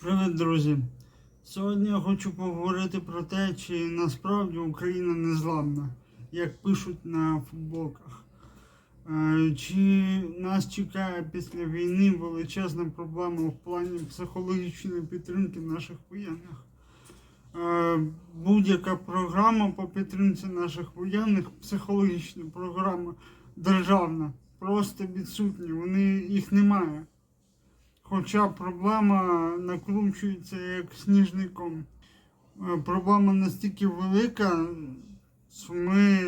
Привіт, друзі! Сьогодні я хочу поговорити про те, чи насправді Україна незламна, як пишуть на футболках. Е, Чи нас чекає після війни величезна проблема в плані психологічної підтримки наших воєнних? Е, Будь-яка програма по підтримці наших воєнних, психологічна програма державна, просто відсутні, вони їх немає. Хоча проблема накручується як сніжний ком. Е, Проблема настільки велика, що ми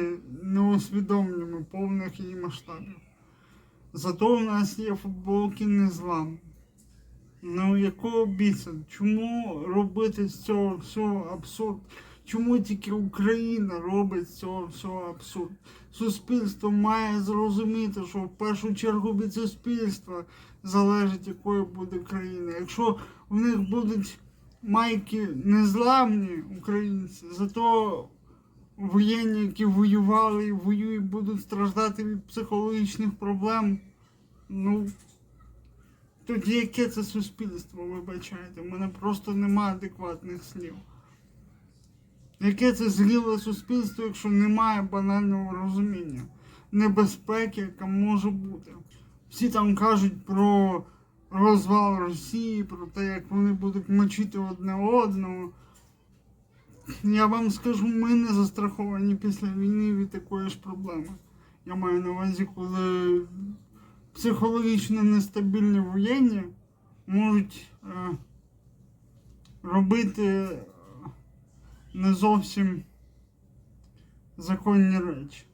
не усвідомлюємо повних її масштабів. Зато в нас є футболки незлам. Ну якого біса? Чому робити з цього всього абсурд? Чому тільки Україна робить цього всього абсурд? Суспільство має зрозуміти, що в першу чергу від суспільства залежить, якою буде країна. Якщо в них будуть майки незламні українці, зато воєнні, які воювали і воюють, будуть страждати від психологічних проблем. Ну тоді яке це суспільство, вибачайте? У мене просто немає адекватних слів. Яке це зріле суспільство, якщо немає банального розуміння небезпеки, яка може бути? Всі там кажуть про розвал Росії, про те, як вони будуть мочити одне одного. Я вам скажу, ми не застраховані після війни від такої ж проблеми. Я маю на увазі, коли психологічно нестабільні воєнні можуть е, робити не зовсім законні речі.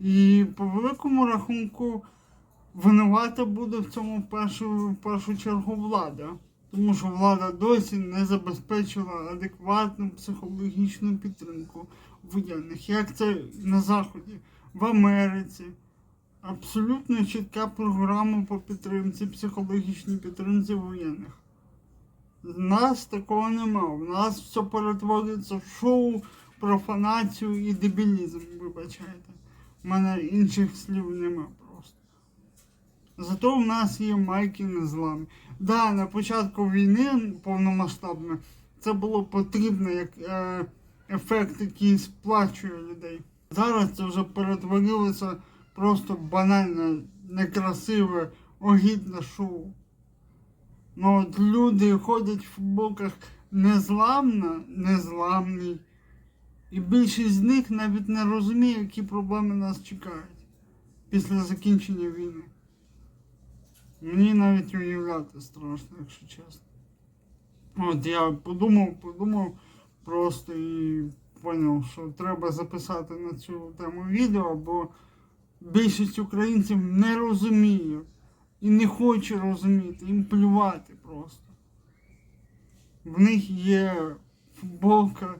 І по великому рахунку винувата буде в цьому першу, в першу чергу влада. Тому що влада досі не забезпечила адекватну психологічну підтримку воєнних. Як це на Заході, в Америці. Абсолютно чітка програма по підтримці, психологічній підтримці воєнних. В нас такого нема. У нас все перетворюється в шоу, профанацію і дебілізм, вибачайте. У мене інших слів нема просто. Зато в нас є майки незламні. Да, на початку війни повномасштабно це було потрібно як е, ефект, який сплачує людей. Зараз це вже перетворилося просто банальне, некрасиве, огідне шоу. Ну от люди ходять в футболках незламна, незламний. І більшість з них навіть не розуміє, які проблеми нас чекають після закінчення війни. Мені навіть уявляти страшно, якщо чесно. От я подумав, подумав просто і зрозумів, що треба записати на цю тему відео, бо більшість українців не розуміє і не хоче розуміти, їм плювати просто. В них є футболка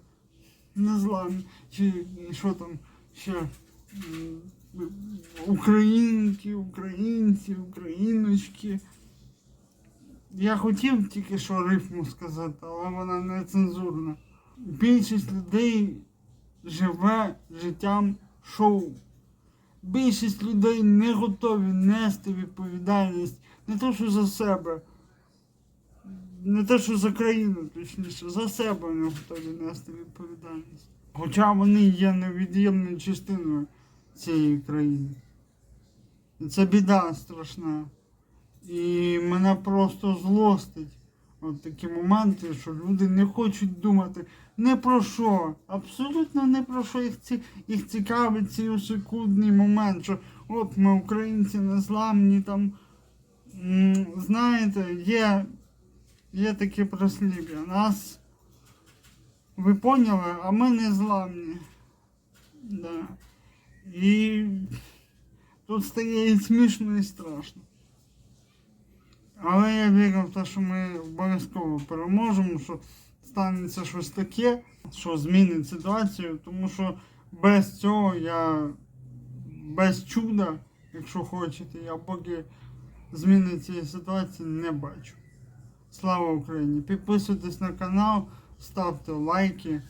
незламна, чи що там ще українки, українці, україночки. Я хотів тільки що рифму сказати, але вона не цензурна. Більшість людей живе життям шоу. Більшість людей не готові нести відповідальність не те, що за себе, не те, що за країну, точніше, за себе не готові нести відповідальність. Хоча вони є невід'ємною частиною цієї країни. І це біда страшна. І мене просто злостить от такі моменти, що люди не хочуть думати не про що, абсолютно не про що їх, ці, їх цікавить цей секундний момент, що от ми українці незламні там. Знаєте, є, є таке прислів'я. Нас ви поняли, а ми не зламні. Да. І тут стає і смішно, і страшно. Але я вірю в те, що ми обов'язково переможемо, що станеться щось таке, що змінить ситуацію, тому що без цього я без чуда, якщо хочете, я поки зміни цієї ситуації не бачу. Слава Україні! Підписуйтесь на канал, ставте лайки,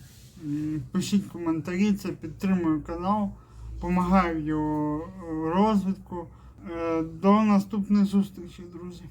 пишіть коментарі, це підтримує канал, допомагає його е, розвитку. Е, До наступних зустрічей, друзі!